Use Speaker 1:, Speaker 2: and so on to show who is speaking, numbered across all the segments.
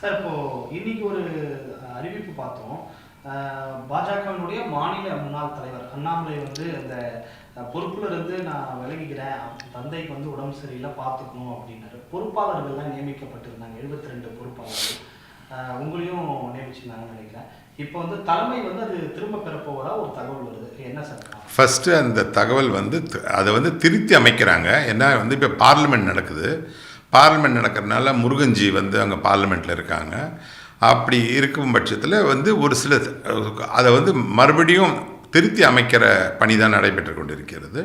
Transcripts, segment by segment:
Speaker 1: Sir இப்போ இன்னைக்கு ஒரு அறிவிப்பு பார்த்தோம். பாஜகவினுடைய மாநில முன்னாள் தலைவர் அண்ணாமலை வந்து அந்த பொறுப்புல இருந்து நான் விலகிக்கிறேன் தந்தைக்கு வந்து உடம்பு சரியில்லை பார்த்துக்கணும் அப்படின்னாரு. பொறுப்பாளர்கள்லாம் நியமிக்கப்பட்டிருந்தாங்க. 72 ரெண்டு பொறுப்பாளர்கள் உங்களையும் நியமிச்சிருந்தாங்கன்னு நினைக்கிறேன். இப்போ வந்து தலைமை வந்து அது திரும்ப பெறப்போவதா ஒரு தகவல் வருது? என்ன சார் காரணம்?
Speaker 2: ஃபஸ்ட்டு அந்த தகவல் வந்து அதை வந்து திருத்தி அமைக்கிறாங்க. ஏன்னா வந்து இப்போ பார்லிமெண்ட் நடக்குது. பார்லிமெண்ட் நடக்கிறதுனால முருகன்ஜி வந்து அங்கே பார்லிமெண்ட்டில் இருக்காங்க. அப்படி இருக்கும் பட்சத்தில் வந்து ஒரு சில அதை வந்து மறுபடியும் திருத்தி அமைக்கிற பணி தான் நடைபெற்று கொண்டிருக்கிறது.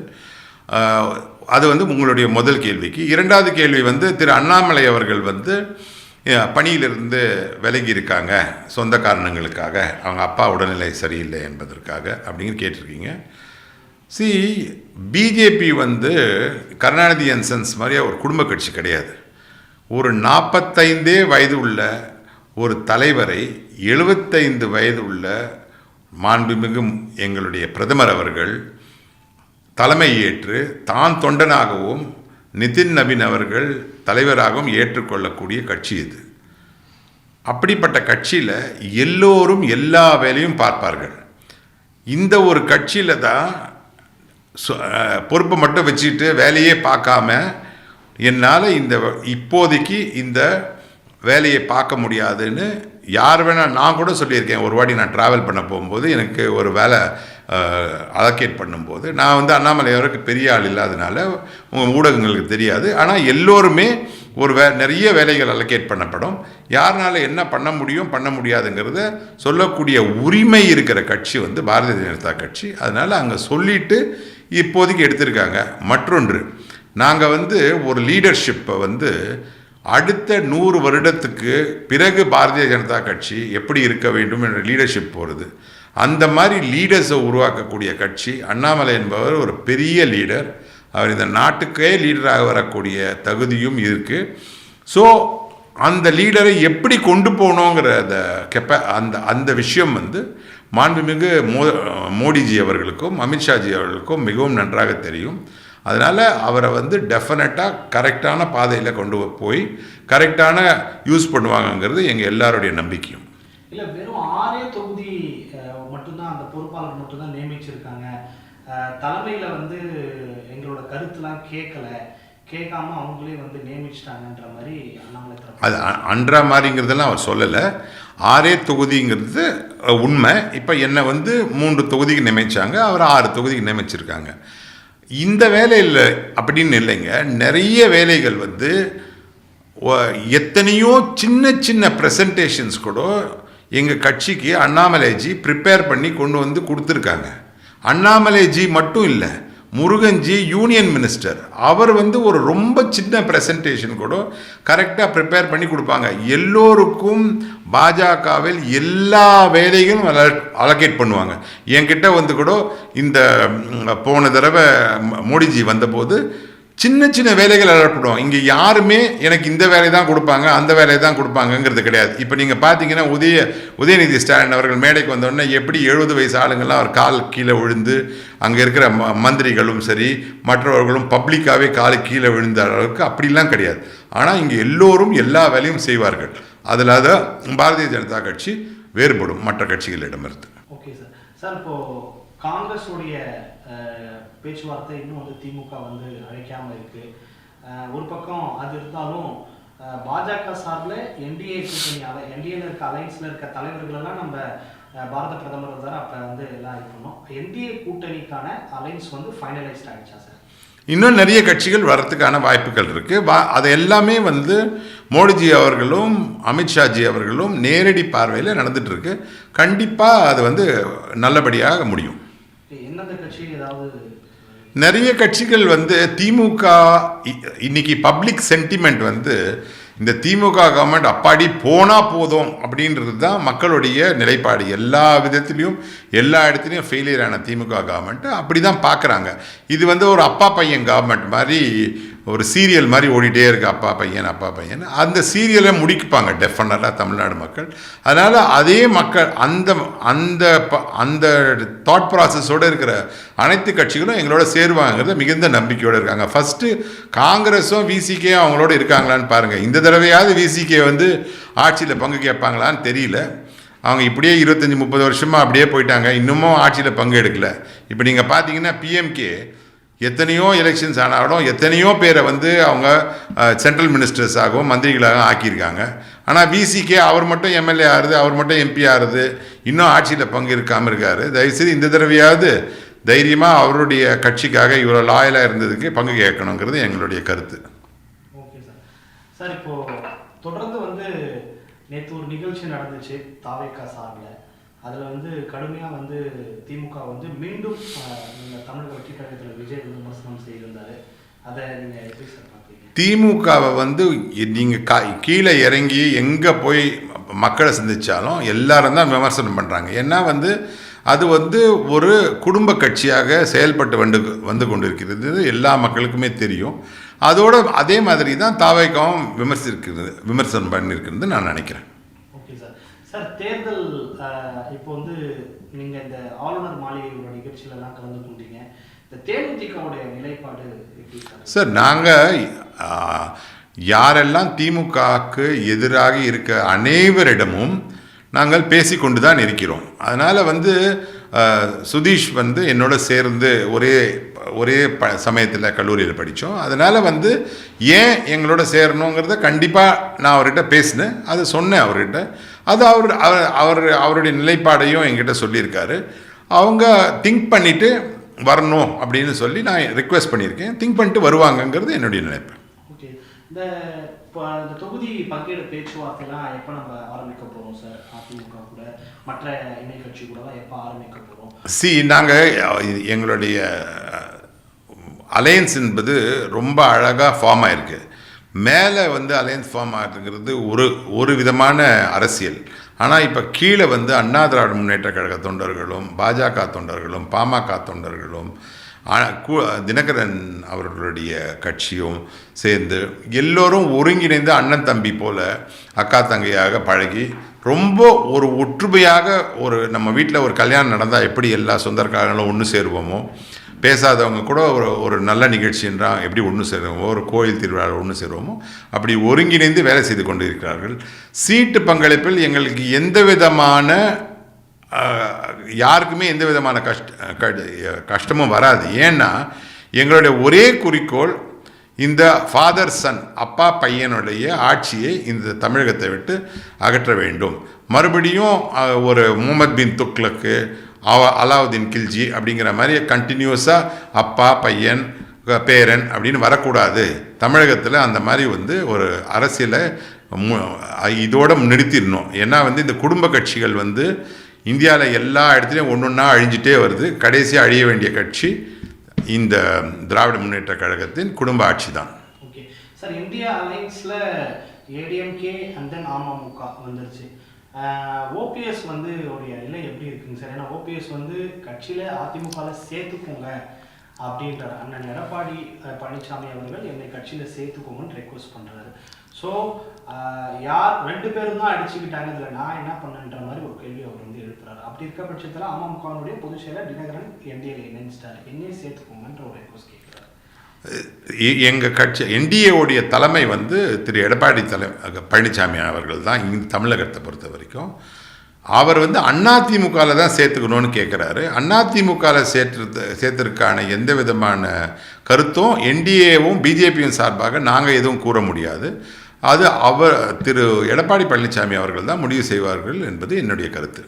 Speaker 2: அது வந்து உங்களுடைய முதல் கேள்விக்கு. இரண்டாவது கேள்வி வந்து திரு அண்ணாமலை அவர்கள் வந்து பணியிலிருந்து விலகி இருக்காங்க. சொந்த காரணங்களுக்காக. அவங்க அப்பா உடல்நிலை சரியில்லை என்பதற்காக அப்படின்னு கேட்டிருக்கீங்க. சி பிஜேபி வந்து கருணாநிதி என்சன்ஸ் சன்ஸ் மாதிரியே ஒரு குடும்ப கட்சி கிடையாது. ஒரு நாற்பத்தைந்தே வயது உள்ள ஒரு தலைவரை எழுபத்தைந்து வயது உள்ள மாண்புமிகு எங்களுடைய பிரதமர் அவர்கள் தலைமை ஏற்று தான் தொண்டனாகவும் நிதின் நவீன் அவர்கள் தலைவராகவும் ஏற்றுக்கொள்ளக்கூடிய கட்சி இது. அப்படிப்பட்ட கட்சியில் எல்லோரும் எல்லா வேலையும் பார்ப்பார்கள். இந்த ஒரு கட்சியில் தான் பொறுப்பை மட்டும் வச்சுக்கிட்டு வேலையே பார்க்காம என்னால் இந்த இப்போதைக்கு இந்த வேலையை பார்க்க முடியாதுன்னு யார் வேணால் நான் கூட சொல்லியிருக்கேன். ஒரு வாட்டி நான் ட்ராவல் பண்ண போகும்போது எனக்கு ஒரு வேலை அலோகேட் பண்ணும்போது. நான் வந்து அண்ணாமலை வரைக்கும் பெரிய ஆள் இல்லாதனால உங்கள் ஊடகங்களுக்கு தெரியாது. ஆனால் எல்லோருமே ஒரு வே நிறைய வேலைகள் அலோகேட் பண்ணப்படும். யாருனால என்ன பண்ண முடியும் பண்ண முடியாதுங்கிறத சொல்லக்கூடிய உரிமை இருக்கிற கட்சி வந்து பாரதிய ஜனதா கட்சி. அதனால் அங்கே சொல்லிட்டு இப்போதைக்கு எடுத்திருக்காங்க. மற்றொன்று நாங்கள் வந்து ஒரு லீடர்ஷிப்பை வந்து அடுத்த நூறு வருடத்துக்கு பிறகு பாரதிய ஜனதா கட்சி எப்படி இருக்க வேண்டும் என்ற லீடர்ஷிப் போகிறது அந்த மாதிரி லீடர்ஸை உருவாக்கக்கூடிய கட்சி அண்ணாமலை என்பவர் ஒரு பெரிய லீடர் அவர் இந்த நாட்டுக்கே லீடராக வரக்கூடிய தகுதியும் இருக்குது ஸோ அந்த லீடரை எப்படி கொண்டு போகணுங்கிற அந்த கெப்ப அந்த அந்த விஷயம் வந்து மாண்புமிகு மோ மோடிஜி அவர்களுக்கும் அமித்ஷாஜி அவர்களுக்கும் மிகவும் நன்றாக தெரியும். அதனால் அவரை வந்து டெஃபினட்டாக கரெக்டான பாதையில் கொண்டு போய் கரெக்டான யூஸ் பண்ணுவாங்கங்கிறது எங்கள் எல்லாருடைய நம்பிக்கையும்.
Speaker 1: இல்லை வெறும் ஆறே தொகுதி மட்டும்தான் அந்த பொறுப்பாளர் மட்டும்தான் நியமிச்சிருக்காங்க. தலைமையில் வந்து எங்களோட கருத்துலாம் கேட்கல கேட்காம அவங்களே வந்து நியமிச்சிட்டாங்கன்ற மாதிரி அண்ணாமலை
Speaker 2: அது அன்றா மாதிரிங்கிறதெல்லாம் அவர் சொல்லலை. ஆறே தொகுதிங்கிறது உண்மை. இப்போ என்னை வந்து மூன்று தொகுதிக்கு நியமிச்சாங்க. அவர் ஆறு தொகுதிக்கு நியமிச்சிருக்காங்க. இந்த வேலையில் அப்படின்னு இல்லைங்க. நிறைய வேலைகள் வந்து எத்தனையோ சின்ன சின்ன ப்ரெசன்டேஷன்ஸ் கூட எங்கள் கட்சிக்கு அண்ணாமலைஜி ப்ரிப்பேர் பண்ணி கொண்டு வந்து கொடுத்துருக்காங்க. அண்ணாமலைஜி மட்டும் இல்லை. முருகன்ஜி யூனியன் மினிஸ்டர் அவர் வந்து ஒரு ரொம்ப சின்ன ப்ரெசன்டேஷன் கூட கரெக்டாக ப்ரிப்பேர் பண்ணி கொடுப்பாங்க. எல்லோருக்கும் பாஜகவில் எல்லா வேலையும் அலோகேட் பண்ணுவாங்க. என்கிட்ட வந்து கூட இந்த போன தடவை மோடிஜி வந்தபோது சின்ன சின்ன வேலைகள் அழப்படும் இங்கே யாருமே எனக்கு இந்த வேலை தான் கொடுப்பாங்க அந்த வேலையை தான் கொடுப்பாங்கங்கிறது கிடையாது. இப்போ நீங்கள் பார்த்தீங்கன்னா உதய உதயநிதி ஸ்டாலின் அவர்கள் மேடைக்கு வந்தோடனே எப்படி எழுபது வயசு ஆளுங்கள்லாம் அவர் கால் கீழே விழுந்து அங்கே இருக்கிற ம மந்திரிகளும் சரி மற்றவர்களும் பப்ளிக்காகவே காலு கீழே விழுந்த அளவுக்கு அப்படிலாம் கிடையாது. ஆனால் இங்கே எல்லோரும் எல்லா வேலையும் செய்வார்கள். அதில் பாரதிய ஜனதா கட்சி வேறுபடும் மற்ற கட்சிகளிடமிருந்து.
Speaker 1: Okay sir. சார் இப்போது காங்கிரஸுடைய பேச்சுவார்த்தை இன்னும் வந்து திமுக வந்து அழைக்காமல் இருக்கு. ஒரு பக்கம் அது இருந்தாலும் பாஜக சார்பில் என்டிஏ கூட்டணி அலை என்டிஏல இருக்க அலைன்ஸில் இருக்க தலைவர்களெல்லாம் நம்ம பாரத பிரதமர் தான் அப்போ வந்து எல்லாம் இது பண்ணோம். என்டிஏ கூட்டணிக்கான அலைன்ஸ் வந்து ஃபைனலைஸ்ட் ஆகிடுச்சா சார்
Speaker 2: இன்னும் நிறைய கட்சிகள் வரத்துக்கான வாய்ப்புகள் இருக்குது வா அது எல்லாமே வந்து மோடிஜி அவர்களும் அமித்ஷாஜி அவர்களும் நேரடி பார்வையில் நடந்துகிட்ருக்கு கண்டிப்பாக அது வந்து நல்லபடியாக முடியும்.
Speaker 1: எந்தெந்த கட்சி ஏதாவது
Speaker 2: நிறைய கட்சிகள் வந்து திமுக இன்னைக்கு பப்ளிக் சென்டிமெண்ட் வந்து இந்த திமுக கவர்மெண்ட் அப்பாடி போனால் போதும் அப்படின்றது தான் மக்களுடைய நிலைப்பாடு. எல்லா விதத்துலேயும் எல்லா இடத்துலையும் ஃபெயிலியர் ஆன திமுக கவர்மெண்ட் அப்படி தான் பார்க்குறாங்க. இது வந்து ஒரு அப்பா பையன் கவர்மெண்ட் மாதிரி ஒரு சீரியல் மாதிரி ஓடிட்டே இருக்கு அப்பா பையன் அப்பா பையன். அந்த சீரியலை முடிப்பாங்க டெஃபினட்டாக தமிழ்நாடு மக்கள். அதனால் அதே மக்கள் அந்த அந்த ப- அந்த தாட் ப்ராசஸோடு இருக்கிற அனைத்து கட்சிகளும் எங்களோட சேருவாங்கிறது மிகுந்த நம்பிக்கையோடு இருக்காங்க. ஃபஸ்ட்டு காங்கிரஸும் விசிகேயும் அவங்களோட இருக்காங்களான்னு பாருங்கள் இந்த தடவையாவது விசிகே வந்து ஆட்சியில் பங்கு கேட்பாங்களான்னு தெரியல. அவங்க இப்படியே இருபத்தஞ்சி முப்பது வருஷமாக அப்படியே போயிட்டாங்க. இன்னமும் ஆட்சியில் பங்கு எடுக்கல. இப்போ நீங்கள் பார்த்தீங்கன்னா பிஎம்கே எத்தனையோ எலெக்ஷன்ஸ் ஆனாலும் எத்தனையோ பேரை வந்து அவங்க சென்ட்ரல் மினிஸ்டர்ஸாகவும் மந்திரிகளாகவும் ஆக்கியிருக்காங்க. ஆனால் விசிகே அவர் மட்டும் எம்எல்ஏ ஆறுது அவர் மட்டும் எம்பி ஆறுது. இன்னும் ஆட்சியில் பங்கு இருக்காமல் இருக்கார். தயவுசெய்து இந்த தடவையாவது தைரியமாக அவருடைய கட்சிக்காக இவ்வளோ லாயலாக இருந்ததுக்கு பங்கு கேட்கணுங்கிறது எங்களுடைய கருத்து.
Speaker 1: Okay sir. சார் இப்போ தொடர்ந்து வந்து நேற்று ஒரு நிகழ்ச்சி நடந்துச்சு தாவேக்கா சார்பில் அதில் வந்து கடுமையாக வந்து திமுக வந்து மீண்டும் தமிழக வெற்றி கழகத்தில் விஜய் வந்து விமர்சனம் செய்திருந்தார். அதை நீங்கள் எப்படி சார் பார்க்குறீங்க?
Speaker 2: திமுகவை வந்து நீங்கள் கா கீழே இறங்கி எங்கே போய் மக்களை சந்திச்சாலும் எல்லாரும் தான் விமர்சனம் பண்ணுறாங்க ஏன்னா வந்து அது வந்து ஒரு குடும்ப கட்சியாக செயல்பட்டு வந்து வந்து கொண்டிருக்கிறது. எல்லா மக்களுக்குமே தெரியும். அதோட அதே மாதிரி தான் தாவைக்காவும் விமர்சிக்கிறது விமர்சனம் பண்ணியிருக்கிறது நான் நினைக்கிறேன்.
Speaker 1: சார் தேர்தல் இப்போ வந்து நீங்கள் இந்த ஆளுநர் மாளிகையோட நிகழ்ச்சியிலலாம் கலந்து கொண்டீங்க. இந்த தேமுதிகவுடைய நிலைப்பாடு சார்
Speaker 2: சார் நாங்கள் யாரெல்லாம் திமுகவுக்கு எதிராக இருக்க அனைவரிடமும் நாங்கள் பேசிக்கொண்டு தான் இருக்கிறோம். அதனால் வந்து சுதீஷ் வந்து என்னோட சேர்ந்து ஒரே ஒரே ப சமயத்தில் கல்லூரியில் படித்தோம் அதனால் வந்து ஏன் எங்களோட சேரணுங்கிறத கண்டிப்பாக நான் அவர்கிட்ட பேசினேன். அது சொன்னேன் அவர்கிட்ட. அது அவர் அவர் அவர் அவருடைய நிலைப்பாடையும் என்கிட்ட சொல்லியிருக்காரு. அவங்க திங்க் பண்ணிவிட்டு வரணும் அப்படின்னு சொல்லி நான் ரிக்வெஸ்ட் பண்ணியிருக்கேன். திங்க் பண்ணிட்டு வருவாங்கங்கிறது என்னுடைய நினைப்பு.
Speaker 1: இப்போ இந்த தொகுதி பங்கீடு பேச்சுவார்த்தைலாம் எப்போ நம்ம ஆரம்பிக்க போகிறோம் சார்? அதிமுக கூட மற்ற இணை கட்சி கூடலாம் எப்போ ஆரம்பிக்க போகிறோம்
Speaker 2: சி நாங்கள் எங்களுடைய அலையன்ஸ் என்பது ரொம்ப அழகாக ஃபார்ம் ஆகிருக்கு மேலே வந்து அலையன்ஸ் ஃபார்ம் ஆகிருக்கிறது ஒரு ஒரு விதமான அரசியல். ஆனால் இப்போ கீழே வந்து அண்ணா திராவிட முன்னேற்ற கழக தொண்டர்களும் பாஜக தொண்டர்களும் பாமக தொண்டர்களும் தினகரன் அவர்களுடைய கட்சியும் சேர்ந்து எல்லோரும் ஒருங்கிணைந்து அண்ணன் தம்பி போல அக்கா தங்கையாக பழகி ரொம்ப ஒரு ஒற்றுமையாக ஒரு நம்ம வீட்டில் ஒரு கல்யாணம் நடந்தால் எப்படி எல்லா சொந்தக்காரங்களும் ஒன்று சேருவோமோ பேசாதவங்க கூட ஒரு ஒரு நல்ல நிகழ்ச்சின்றா எப்படி ஒன்று சேருவோமோ ஒரு கோயில் திருவிழாவில் ஒன்று சேருவோமோ அப்படி ஒருங்கிணைந்து வேலை செய்து கொண்டு இருக்கிறார்கள் சீட்டு பங்களிப்பில் எங்களுக்கு எந்த விதமான யாருக்குமே எந்த விதமான கஷ்ட க- கஷ்டமும் வராது. ஏன்னா எங்களுடைய ஒரே குறிக்கோள் இந்த ஃபாதர் சன் அப்பா பையனுடைய ஆட்சியை இந்த தமிழகத்தை விட்டு அகற்ற வேண்டும். மறுபடியும் ஒரு முகமது பின் துக்லக்கு அவ அலாவுதீன் கில்ஜி அப்படிங்கிற மாதிரி கண்டினியூஸாக அப்பா பையன் பேரன் அப்படின்னு வரக்கூடாது. தமிழகத்தில் அந்த மாதிரி வந்து ஒரு அரசியலை மு- நிறுத்திடணும். ஏன்னா வந்து இந்த குடும்ப கட்சிகள் வந்து இந்தியாவில் எல்லா இடத்துலையும் ஒன்று ஒன்றா அழிஞ்சிட்டே வருது. கடைசியாக அழிய வேண்டிய கட்சி இந்த திராவிட முன்னேற்ற கழகத்தின் குடும்ப ஆட்சி தான்.
Speaker 1: ஓகே. சார் இந்தியா அலைன்ஸில் ஏடிஎம்கே அண்ட் தென் அமமுக வந்துருச்சு. ஓபிஎஸ் வந்து உடைய நிலை எப்படி இருக்குங்க சார்? ஏன்னா ஓபிஎஸ் வந்து கட்சியில் அதிமுகவில் சேர்த்துக்கோங்க அப்படின்றார். அண்ணன் எடப்பாடி பழனிசாமி அவர்கள் என்னை கட்சியில் சேர்த்துக்கோங்கன்னு ரெக்வஸ்ட் பண்ணுறாரு ஸோ யார் ரெண்டு பேரும் தான் அடிச்சுக்கிட்டாங்க. இதில் நான் என்ன பண்ணுன்ற மாதிரி ஒரு கேள்வி அவர் வந்து எழுப்புறாரு. அப்படி இருக்க பட்சத்தில் அமமுகனுடைய பொதுச் செயலர் தினகரன் என்டிஏல இணைஞ்சிட்டார் என்னையும் சேர்த்துக்கோங்கன்ற ஒரு ரெக்வஸ்ட் கேட்குறாரு
Speaker 2: எங்கள் கட்சி என்டிஏவுடைய தலைமை வந்து திரு. எடப்பாடி தலை பழனிசாமி அவர்கள் தான் இங்க தமிழகத்தை பொறுத்த வரைக்கும். அவர் வந்து அதிமுகவில் தான் சேர்த்துக்கணும்னு கேட்குறாரு அதிமுகவில் சேர்த்து சேர்த்துருக்கான எந்த விதமான கருத்தும் என்டிஏவும் பிஜேபியும் சார்பாக நாங்கள் எதுவும் கூற முடியாது. அது அவர் திரு எடப்பாடி பழனிசாமி அவர்கள் தான் முடிவு செய்வார்கள் என்பது என்னுடைய கருத்து.